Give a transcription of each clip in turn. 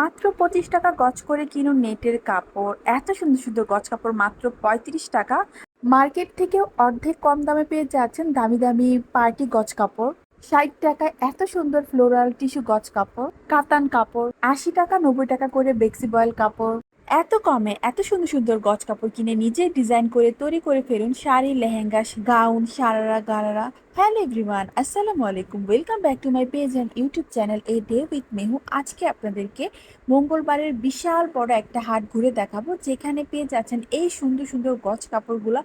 মাত্র পঁচিশ টাকা গজ করে কিনুন নেটের কাপড়। এত সুন্দর সুন্দর গজ কাপড় মাত্র পঁয়ত্রিশ টাকা। মার্কেট থেকেও অর্ধেক কম দামে পেয়ে যাচ্ছেন দামি দামি পার্টি গজ কাপড়। ষাট টাকায় এত সুন্দর ফ্লোরাল টিস্যু গজ কাপড়, কাতান কাপড়, আশি টাকা, নব্বই টাকা করে বেক্সি বয়েল কাপড়। এত কমে এত সুন্দর সুন্দর গজ কাপড় কিনে নিজে ডিজাইন করে তৈরি করে ফেলুন sari, lehenga, gown sharara gharara hello everyone আসসালামু আলাইকুম। Welcome back to my page and YouTube channel a day with Mehu আজকে আপনাদেরকে মঙ্গলবারের বিশাল বড় একটা হাট ঘুরে দেখাবো, যেখানে পেয়ে যাচ্ছেন এই সুন্দর সুন্দর গজ কাপড়গুলো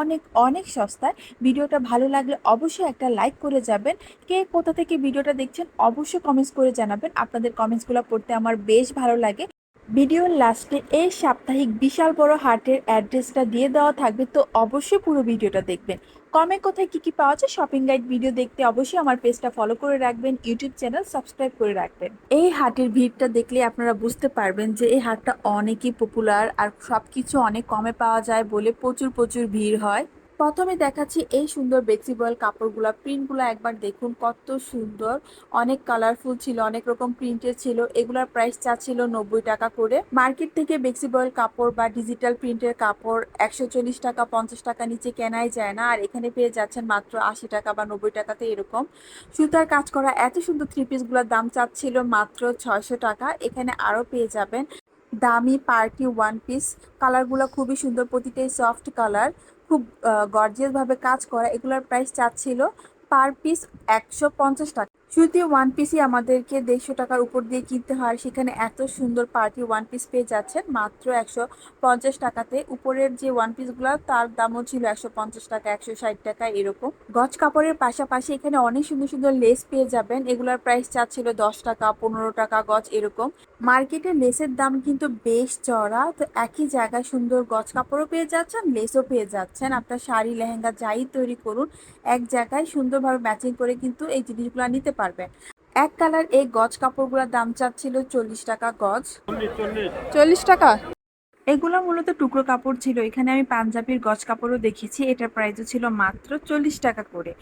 অনেক অনেক সস্তায়। ভিডিওটা ভালো লাগলে অবশ্যই একটা লাইক করে যাবেন। কে কোথা থেকে ভিডিওটা দেখছেন অবশ্যই কমেন্টস করে জানাবেন। আপনাদের কমেন্টসগুলো পড়তে আমার বেশ ভালো লাগে। ভিডিওর লাস্টে এই সাপ্তাহিক বিশাল বড় হাটের অ্যাড্রেসটা দিয়ে দেওয়া থাকবে, তো অবশ্যই পুরো ভিডিওটা দেখবেন। কমে কোথায় কি কি পাওয়া যায়, শপিং গাইড ভিডিও দেখতে অবশ্যই আমার পেজটা ফলো করে রাখবেন, ইউটিউব চ্যানেল সাবস্ক্রাইব করে রাখবেন। এই হাটের ভিড়টা দেখলে আপনারা বুঝতে পারবেন যে এই হাটটা অনেকই পপুলার আর সবকিছু অনেক কমে পাওয়া যায় বলে প্রচুর প্রচুর ভিড় হয়। প্রথমে দেখাচ্ছি এই সুন্দর বেক্সিবল কাপড়গুলো প্রিন্টগুলো একবার দেখুন, কত সুন্দর। অনেক কালারফুল ছিল, অনেক রকম প্রিন্টের ছিল, এগুলোর প্রাইস চাচ্ছিল নব্বই টাকা করে। মার্কেট থেকে বেক্সিবল কাপড় বা ডিজিটাল প্রিন্টের কাপড় একশো চল্লিশ টাকা, পঞ্চাশ টাকা নিচে কেনাই যায় না, আর এখানে পেয়ে যাচ্ছেন মাত্র আশি টাকা বা নব্বই টাকাতে এরকম। সুতার কাজ করা এত সুন্দর থ্রি পিসগুলোর দাম চাচ্ছিল মাত্র ছয়শো টাকা, এখানে আরও পেয়ে যাবেন। দামি পার্টি ওয়ান পিস কালারগুলো খুবই সুন্দর, প্রতিটাই সফট কালার খুব গর্জিয়াস ভাবে কাজ করা এগুলোর প্রাইস চাচ্ছিল পার পিস একশো পঞ্চাশ টাকা। শুধু ওয়ান পিসই আমাদেরকে দেড়শো টাকার উপর দিয়ে কিনতে হয়, সেখানে এত সুন্দর পার্টি ওয়ান পিস পেয়ে যাচ্ছেন। মাত্র একশো পঞ্চাশ টাকাতে। উপরের যে ওয়ান পিসগুলো তার দামও ছিল একশো পঞ্চাশ টাকা, একশো ষাট টাকা এরকম। গজ কাপড়ের পাশাপাশি এখানে অনেক সুন্দর সুন্দর লেস পেয়ে যাবেন। এগুলোর প্রাইস চাচ্ছিল দশ টাকা, পনেরো টাকা গজ এরকম। মার্কেটে লেসের দাম কিন্তু বেশ চড়া। তো একই জায়গায় সুন্দর গজ কাপড়ও পেয়ে যাচ্ছেন লেসও পেয়ে যাচ্ছেন। আপনার শাড়ি, লেহেঙ্গা যাই তৈরি করুন, এক জায়গায় সুন্দরভাবে ম্যাচিং করে কিন্তু এই জিনিসগুলো নিতে পারবেন এক কালার এই গজ কাপড়গুলোর দাম চাচ্ছিল চল্লিশ টাকা গজ। চল্লিশ টাকা? এগুলো মূলত টুকরো কাপড় ছিল। এখানে আমি পাঞ্জাবির গজ কাপড়ও দেখেছি এটার প্রাইসও ছিল মাত্র চল্লিশ টাকা করে।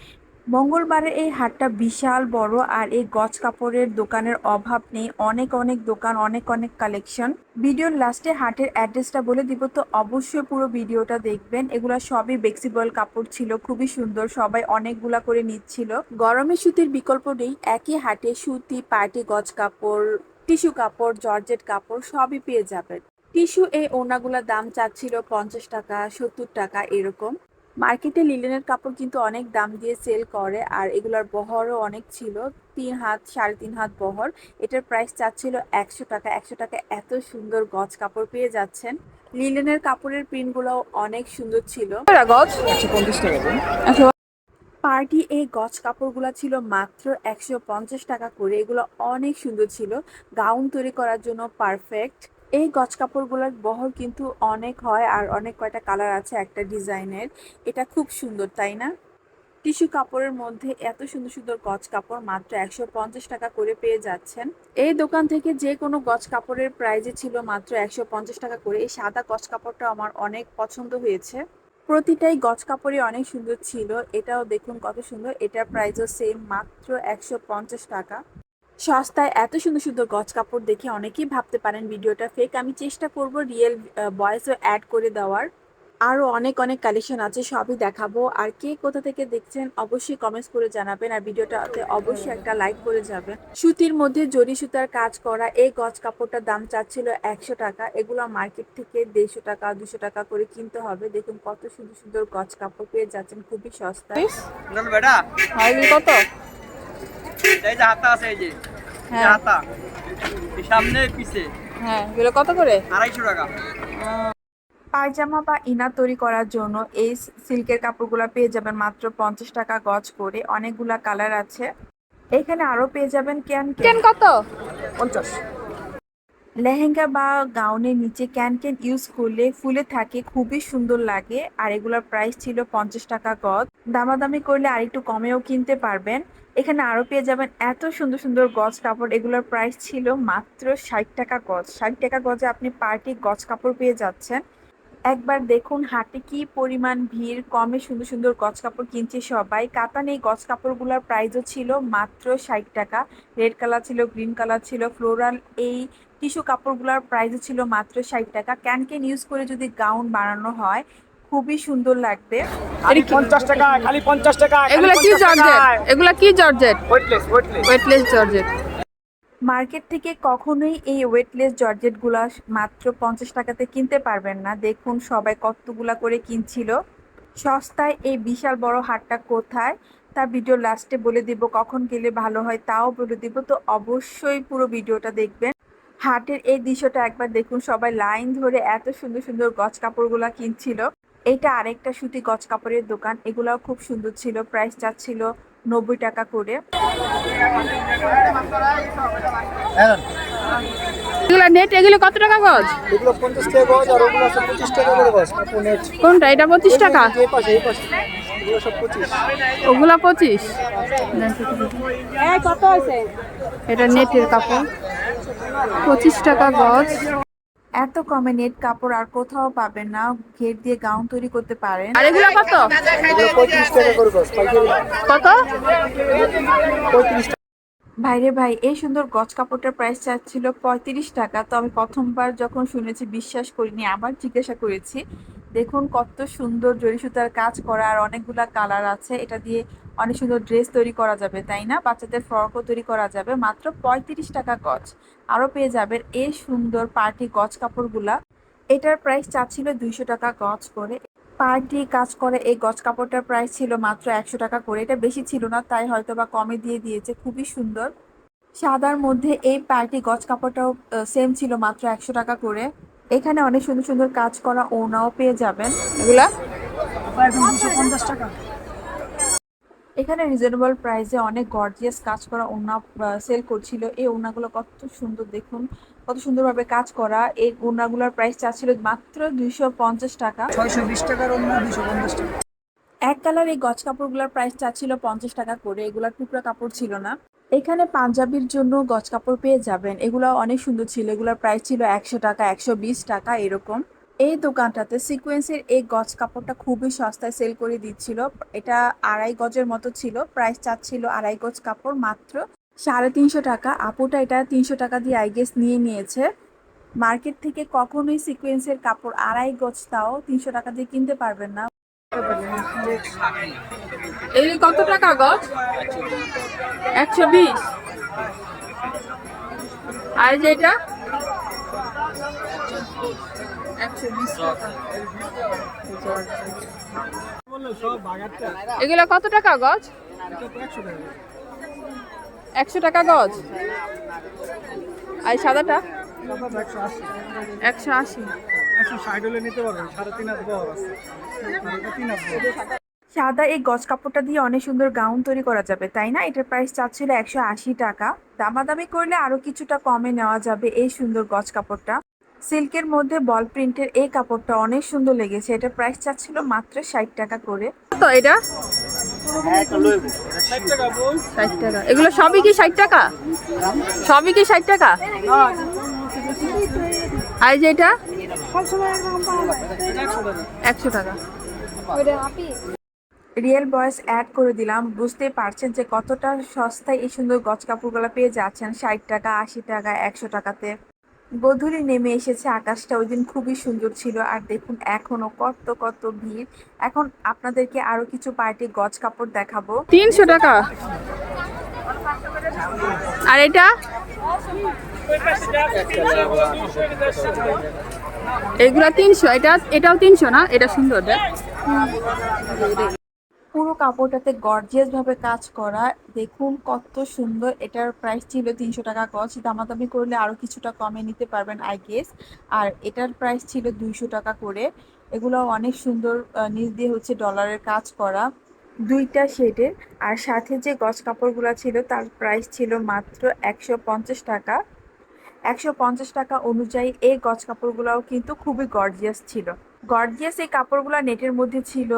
মঙ্গলবারে এই হাটটা বিশাল, বড় আর এই গজ কাপড়ের দোকানের অভাব নেই। অনেক অনেক দোকান, অনেক অনেক কালেকশন। ভিডিওর লাস্টে হাটের অ্যাড্রেসটা বলে দিব, তো অবশ্যই পুরো ভিডিওটা দেখবেন। এগুলো সবই বেক্সিবল কাপড় ছিল, খুবই সুন্দর, সবাই অনেকগুলা করে নিচ্ছিল। গরমে সুতির বিকল্প নেই, একই হাটে সুতি, পার্টি গজ কাপড়, টিস্যু কাপড়, জর্জেট কাপড় সবই পেয়ে যাবেন। টিস্যু এই ওড়নাগুলোর দাম চাচ্ছিল পঞ্চাশ টাকা, সত্তর টাকা, এরকম। মার্কেটে লিলেনের কাপড় কিন্তু অনেক দাম দিয়ে সেল করে আর এগুলোর বহরও অনেক ছিল তিন হাত সাড়ে তিন হাত বহর। এটার প্রাইস চাচ্ছিল একশো টাকা একশো টাকা এত সুন্দর গজ কাপড় পেয়ে যাচ্ছেন। লিলেনের কাপড়ের প্রিন্টগুলো অনেক সুন্দর ছিল। গজ? একশো পঞ্চাশ টাকা পার্টি এই গজ কাপড়গুলো ছিল মাত্র একশো পঞ্চাশ টাকা করে। এগুলো অনেক সুন্দর ছিল। গাউন তৈরি করার জন্য পারফেক্ট এই গজ কাপড়গুলোর বহর কিন্তু অনেক হয় আর অনেক কয়টা কালার আছে একটা ডিজাইনের। এটা খুব সুন্দর, তাই না? টিস্যু কাপড়ের মধ্যে এত সুন্দর সুন্দর গজ কাপড় মাত্র একশো পঞ্চাশ টাকা করে পেয়ে যাচ্ছেন। এই দোকান থেকে যে কোনো গজ কাপড়ের প্রাইজে ছিল মাত্র একশো পঞ্চাশ টাকা করে। এই সাদা গজ কাপড়টা আমার অনেক পছন্দ হয়েছে। প্রতিটাই গজ কাপড়ই অনেক সুন্দর ছিল। এটাও দেখুন কত সুন্দর। এটার প্রাইসও সেম মাত্র একশো পঞ্চাশ টাকা। সস্তায় এত সুন্দর সুন্দর গজ কাপড় দেখে অনেকেই ভাবতে পারেন ভিডিওটা ফেক আমি চেষ্টা করব রিয়েল ভয়েসও অ্যাড করে দেওয়ার। আরও অনেক অনেক কালেকশন আছে সবই দেখাবো। আর কে কোথা থেকে দেখছেন অবশ্যই কমেন্টস করে জানাবেন। আর ভিডিওটাতে অবশ্যই একটা লাইক করে যাবেন। সুতির মধ্যে জরি সুতার কাজ করা এই গজ কাপড়টার দাম চাচ্ছিল একশো টাকা। এগুলো মার্কেট থেকে দেড়শো টাকা দুশো টাকা করে কিনতে হবে। দেখুন কত সুন্দর সুন্দর গজ কাপড় পেয়ে যাচ্ছেন খুবই সস্তায়। কত? এই যে হাতা আছে এই যে। হ্যাঁ। হাতা। সামনে পিছে। হ্যাঁ এগুলো কত করে? আড়াইশো টাকা। পায়জামা বা ইনার তৈরি করার জন্য এই সিল্কের কাপড়গুলো পেয়ে যাবেন মাত্র পঞ্চাশ টাকা গজ করে। অনেকগুলা কালার আছে। এখানে আরও পেয়ে যাবেন ক্যান ক্যান কত? পঞ্চাশ। লেহেঙ্গা বা গাউনের নিচে ক্যান ক্যান ইউজ করলে ফুলে থাকে, খুবই সুন্দর লাগে। আর এগুলোর প্রাইস ছিল পঞ্চাশ টাকা গজ। দামাদামি করলে আর একটু কমেও কিনতে পারবেন। এখানে আরও পেয়ে যাবেন এত সুন্দর সুন্দর গজ কাপড়। এগুলোর প্রাইস ছিল মাত্র ষাট টাকা গজ। ষাট টাকা গজে আপনি পার্টি গজ কাপড় পেয়ে যাচ্ছেন। একবার দেখুন হাটে কি পরিমাণ ভিড় কমে সুন্দর সুন্দর গছ কাপড় কিনছে সবাই। কাতান এই গছ কাপড়গুলোর প্রাইসও ছিল মাত্র ষাট টাকা। রেড কালার ছিল গ্রিন কালার ছিল ফ্লোরাল এই টিস্যু কাপড়গুলোর প্রাইসও ছিল মাত্র ষাট টাকা। ক্যান ক্যান ইউজ করে যদি গাউন বানানো হয় খুবই সুন্দর লাগবে। খালি পঞ্চাশ টাকায় খালি পঞ্চাশ টাকায় এগুলা কি জর্জেট? এগুলা কি georgette? Weightless weightless weightless georgette. Market থেকে কখনোই এই ওয়েটলেস জর্জেটগুলো মাত্র পঞ্চাশ টাকাতে কিনতে পারবেন না। দেখুন সবাই কতগুলা করে কিনছিল। সস্তায় এই বিশাল বড় হাটটা কোথায়? তার ভিডিও লাস্টে বলে দিব কখন গেলে ভালো হয়, তাও বলে দিব। তো অবশ্যই পুরো ভিডিওটা দেখবেন। হাটের এই দৃশ্যটা একবার দেখুন। সবাই লাইন ধরে এত সুন্দর সুন্দর গছ কাপড়গুলা কিনছিল। এটা আরেকটা সুতি গছ কাপড়ের দোকান। এগুলাও খুব সুন্দর ছিল। প্রাইস চাচ্ছিল নব্বই টাকা করে। এগুলা নেট এগুলো কত টাকা গজ? এগুলো টাকা গজ আর ওগুলো সব পঁচিশ টাকা করে গজ। নেট কোনটা? এটা পঁচিশ টাকা। এই পাশে এই পাশে। এগুলো সব পঁচিশ। ওগুলা পঁচিশ? এটা নেটের কাপড়। পঁচিশ টাকা গজ। এত কমে নেট কাপড় আর কোথাও পাবেন না ঘের দিয়ে গাউন তৈরি করতে পারেন। আর এগুলা কত? কত? ভাইরে ভাই এই সুন্দর গজ কাপড়টার প্রাইস চাচ্ছিল পঁয়ত্রিশ টাকা তো আমি প্রথমবার যখন শুনেছি বিশ্বাস করিনি আবার জিজ্ঞাসা করেছি। দেখুন কত সুন্দর জরি সুতার কাজ করা আর অনেকগুলা কালার আছে। এটা দিয়ে অনেক সুন্দর ড্রেস তৈরি করা যাবে, তাই না? বাচ্চাদের ফ্রকও তৈরি করা যাবে। মাত্র পঁয়ত্রিশ টাকা গজ। আরও পেয়ে যাবেন এই সুন্দর পার্টি গজ কাপড়গুলা। এটার প্রাইস চাচ্ছিল দুইশো টাকা গজ করে। পার্টি কাজ করে এই গজ কাপড়টার প্রাইস ছিল মাত্র একশো টাকা করে। এটা বেশি ছিল না, তাই হয়তো বা কমে দিয়ে দিয়েছে। খুবই সুন্দর। সাদার মধ্যে এই পার্টি গজ কাপড়টাও সেম ছিল মাত্র একশো টাকা করে। এখানে অনেক সুন্দর সুন্দর কাজ করা ওনাও পেয়ে যাবেন। এগুলা? এখানে রিজনেবল প্রাইসে অনেক গর্জিয়াস কাজ করা ওনা সেল করছিল। এই ওনাগুলো কত সুন্দর দেখুন কত সুন্দরভাবে কাজ করা। এই ওনাগুলোর প্রাইস চাচ্ছিল মাত্র দুইশো পঞ্চাশ টাকা। ছয়শো বিশ টাকার অন্য দুশো পঞ্চাশ টাকা। এক কালার এই গজ কাপড়গুলোর প্রাইস চাচ্ছিল পঞ্চাশ টাকা করে এগুলার টুকরা কাপড় ছিল না। এখানে পাঞ্জাবির জন্য গজ কাপড় পেয়ে যাবেন। এগুলো অনেক সুন্দর ছিল এগুলোর প্রাইস ছিল একশো টাকা একশো বিশ টাকা এরকম। এই দোকানটাতে সিকোয়েন্সের এই গজ কাপড়টা খুবই সস্তায় সেল করে দিচ্ছিল। এটা আড়াই গজের মতো ছিল। প্রাইস চাচ্ছিল আড়াই গজ কাপড় মাত্র। সাড়ে তিনশো টাকা। আপুটা এটা তিনশো টাকা দিয়ে আই গেস নিয়ে নিয়েছে। মার্কেট থেকে কখনোই সিকোয়েন্সের কাপড় আড়াই গজ তাও তিনশো টাকা দিয়ে কিনতে পারবেন না। এগুলি কত টাকা গজ? একশো বিশ। আর যেটা এগুলো কত টাকা গজ? একশো টাকা গজ। আর সাদাটা? একশো আশি। সাদা এই গজ কাপড়টা দিয়ে অনেক সুন্দর গাউন তৈরি করা যাবে, তাই না? এটার প্রাইস চাচ্ছিল একশো আশি টাকা। দামাদামি করলে আরও কিছুটা কমে নেওয়া যাবে এই সুন্দর গজ কাপড়টা। সিল্কের মধ্যে বল প্রিন্টের এই কাপড়টা অনেক সুন্দর লেগেছে। এটা প্রাইস চাচ্ছিল মাত্র ষাট টাকা করে। তো এটা? ষাট টাকা। এগুলো সবই কি ষাট টাকা? সবই কি ষাট টাকা? আই আর যেটা একশো টাকা। রিয়েল বয়েস অ্যাড করে দিলাম। বুঝতেই পারছেন যে কতটা সস্তায় এই সুন্দর গজ কাপড়গুলো পেয়ে যাচ্ছেন। ষাট টাকা, আশি টাকা, একশো টাকাতে। গধূলি নেমে এসেছে আকাশটা। ওই দিন খুবই সুন্দর ছিল। আর দেখুন, এখনও কত কত ভিড়। এখন আপনাদেরকে আরও কিছু পার্টি গজ কাপড় দেখাবো। তিনশো টাকা। আর এটা? এগুলা তিনশো। এটা এটাও তিনশো না? এটা সুন্দর, দেখ। পুরো কাপড়টাতে গর্জিয়াস ভাবে কাজ করা। দেখুন কত সুন্দর। এটার প্রাইস ছিল তিনশো টাকা গজ। দামাদামি করলে আরও কিছুটা কমে নিতে পারবেন আই গেস আর এটার প্রাইস ছিল দুইশো টাকা করে। এগুলো অনেক সুন্দর নিজ দিয়ে হচ্ছে ডলারের কাজ করা। দুইটা শেডের আর সাথে যে গজ কাপড়গুলো ছিল, তার প্রাইস ছিল মাত্র একশো পঞ্চাশ টাকা। একশো পঞ্চাশ টাকা অনুযায়ী এই গজ কাপড়গুলোও কিন্তু খুবই গর্জিয়াস ছিল। গর্জিয়াস এই কাপড়গুলো নেটের মধ্যে ছিল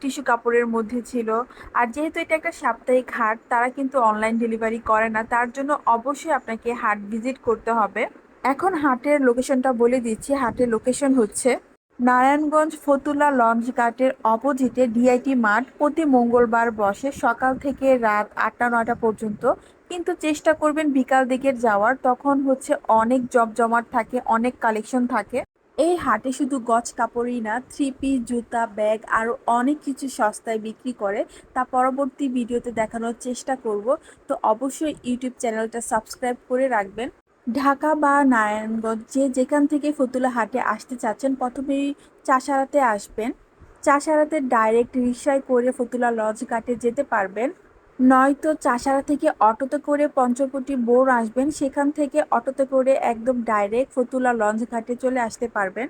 টিস্যু কাপড়ের মধ্যে ছিল। আর যেহেতু এটা একটা সাপ্তাহিক হাট, তারা কিন্তু অনলাইন ডেলিভারি করে না, তার জন্য অবশ্যই আপনাকে হাট ভিজিট করতে হবে। এখন হাটের লোকেশনটা বলে দিচ্ছি। হাটের লোকেশন হচ্ছে নারায়ণগঞ্জ ফতুল্লা লঞ্চ ঘাটের অপোজিটে ডিআইটি মাঠ। প্রতি মঙ্গলবার বসে সকাল থেকে রাত আটটা, নয়টা পর্যন্ত। কিন্তু চেষ্টা করবেন বিকাল দিকের যাওয়ার। তখন হচ্ছে অনেক জমজমাট থাকে, অনেক কালেকশন থাকে। এই হাটে শুধু গজ কাপড়ই না থ্রি পিস জুতা, ব্যাগ আরও অনেক কিছু সস্তায় বিক্রি করে তা পরবর্তী ভিডিওতে দেখানোর চেষ্টা করব। তো অবশ্যই ইউটিউব চ্যানেলটা সাবস্ক্রাইব করে রাখবেন। ঢাকা বা নারায়ণগঞ্জ যে যেখান থেকে ফতুলা হাটে আসতে চাচ্ছেন, প্রথমেই চাষারাতে আসবেন। চাষারাতে ডাইরেক্ট রিক্সায় করে ফতুলা লঞ্চ ঘাটে যেতে পারবেন। নয়তো চাষারা থেকে অটোতে করে পঞ্চকোটি বোর আসবেন, সেখান থেকে অটোতে করে একদম ডাইরেক্ট ফতুলা লঞ্চ ঘাটে চলে আসতে পারবেন।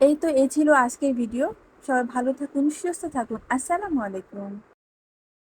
এই তো এ ছিল আজকের ভিডিও সবাই ভালো থাকুন, সুস্থ থাকুন। আসসালামু আলাইকুম।